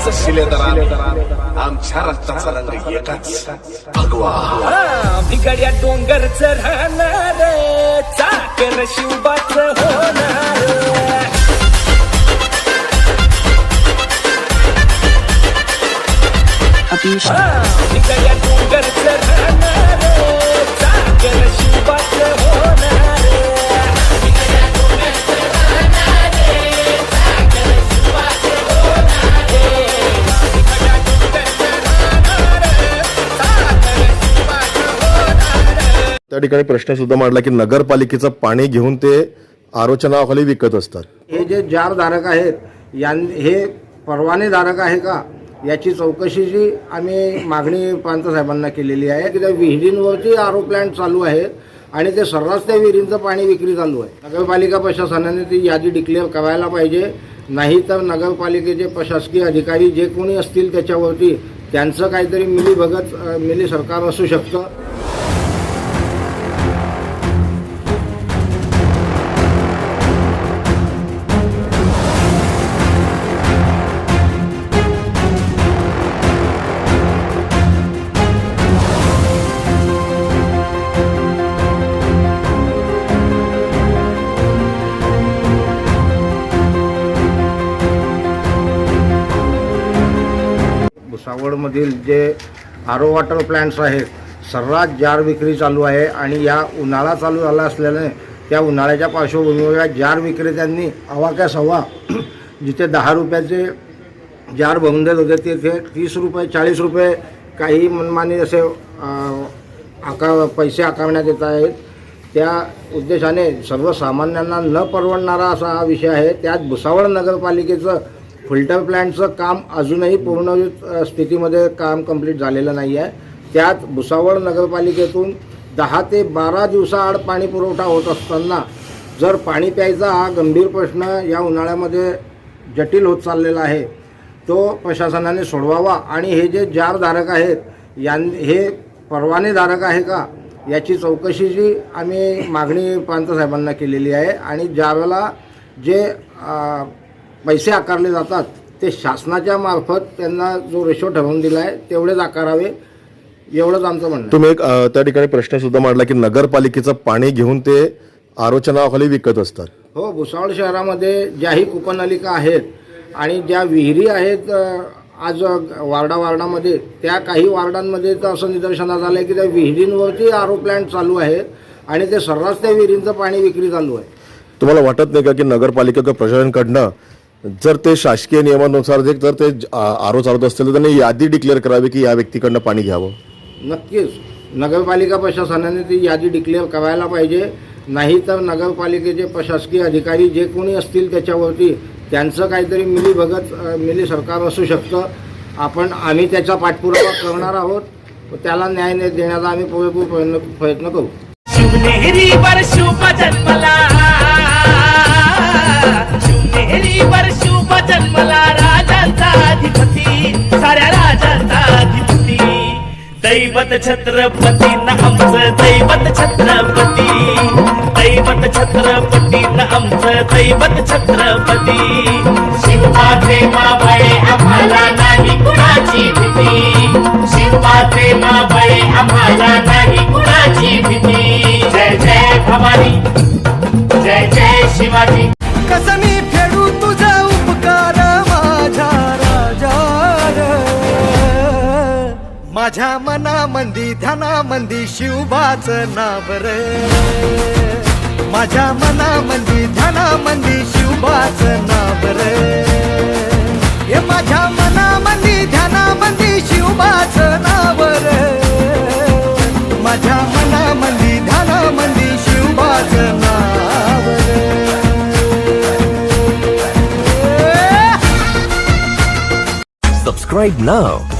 उंच शिलेदार आमच्या रक्ताचा रंग एकच. भगवा. भिगड्या डोंगरच राहणार चाकर शिवबाच होणार भिगड्या डोंगरच राहणार चाकर शिवबाच होणार त्या ठिकाणी प्रश्न सुद्धा मांडला की नगरपालिकेचं पाणी घेऊन ते आरोचनाखाली विकत असतात. हे जे जार धारक आहेत यां हे परवानेधारक आहे का? याची चौकशीची आम्ही मागणी प्रांतसाहेबांना केलेली आहे की त्या विहिरींवरती आरो प्लॅन्ट चालू आहे आणि ते सर्रास त्या विहिरींचं पाणी विक्री चालू आहे. नगरपालिका प्रशासनाने ती यादी डिक्लेअर करायला पाहिजे. नाही तर नगरपालिकेचे प्रशासकीय अधिकारी जे कोणी असतील त्याच्यावरती त्यांचं काहीतरी मिलीभगत भगत मिली सरकार असू शकतं. सावडमधील जे आरो वॉटर प्लॅन्ट्स आहेत सर्रास जार विक्री चालू आहे आणि या उन्हाळा चालू झाला असल्याने त्या उन्हाळ्याच्या पार्श्वभूमीवर या जार विक्रेत्यांनी अवाक्यास हवा जिथे दहा रुपयाचे जार भरून देत होते तिथे तीस रुपये चाळीस रुपये काही मनमानी असे आका आकार पैसे आकारण्यात येत आहेत. त्या उद्देशाने सर्वसामान्यांना न परवडणारा असा हा विषय आहे. त्यात भुसावळ नगरपालिकेचं फिल्टर प्लॅन्टचं काम अजूनही पूर्ण स्थितीमध्ये काम कंप्लीट झालेलं नाही आहे. त्यात भुसावळ नगरपालिकेतून दहा ते बारा दिवसाआड पाणी पुरवठा होत असताना जर पाणी प्यायचा हा गंभीर प्रश्न या उन्हाळ्यामध्ये जटिल होत चाललेला आहे तो प्रशासनाने सोडवावा. आणि हे जे जारधारक आहेत यां हे परवानेधारक आहे का याची चौकशीची आम्ही मागणी प्रांतसाहेबांना केलेली आहे. आणि जारला जे पैसे आकारले जातात. ते शासनाच्या मार्फत त्यांना जो रेशो ठरवून दिला आहे तेवढेच आकारावे एवढंच आमचं म्हणणं आहे. तुम्ही एक अ, त्या ठिकाणी प्रश्न सुद्धा मांडला की नगरपालिकेचं पाणी घेऊन ते आरोच्या नावाखाली विकत असतात. हो भुसावळ शहरामध्ये ज्याही कूपनलिका आहेत आणि ज्या विहिरी आहेत अ, आज वार्डा वार्डामध्ये त्या काही वार्डांमध्ये तर असं निदर्शनास आलं आहे की त्या विहिरींवरती आरो प्लॅन्ट चालू आहेत आणि ते सर्रास त्या विहिरींचं पाणी विक्री चालू आहे. तुम्हाला वाटत नाही का की नगरपालिका किंवा प्रशासनाकडनं जर ते शासकीय नियमानुसार जे जर ते आरो चालवत असतील तर त्यांनी यादी डिक्लेअर करावी की या व्यक्तीकडनं पाणी घ्यावं. नक्कीच. नगरपालिका प्रशासनाने ती यादी डिक्लेअर करायला पाहिजे. नाही तर नगरपालिकेचे प्रशासकीय अधिकारी जे कोणी असतील त्याच्यावरती त्यांचं काहीतरी मिलीभगत अ, मिली सरकार असू शकतं. आपण आम्ही त्याचा पाठपुरावा करणार आहोत. त्याला न्याय न- देण्याचा आम्ही पुरेपूर प्रयत्न प्रयत्न करू. दैवत छत्रपती न आमचं दैवत छत्रपती. दैवत छत्रपती न आमचं दैवत छत्रपती. शिवपाचे माबळे आम्हाला नाही कुणाची भीती. शिवपाचे माबळे आम्हाला नाही कुणाची भीती. जय जय भवानी जय जय शिवाजी. कसं मी माझ्या मनामंदी ध्यानामंदी शिवबाच नाव रे. माझ्या मनामंदी ध्यानामंदी शिवबाच नाव रे. हे माझ्या मनामंदी ध्यानामंदी शिवबाच नाव रे. माझ्या मनामंदी ध्यानामंदी शिवबाच नाव रे. Subscribe now.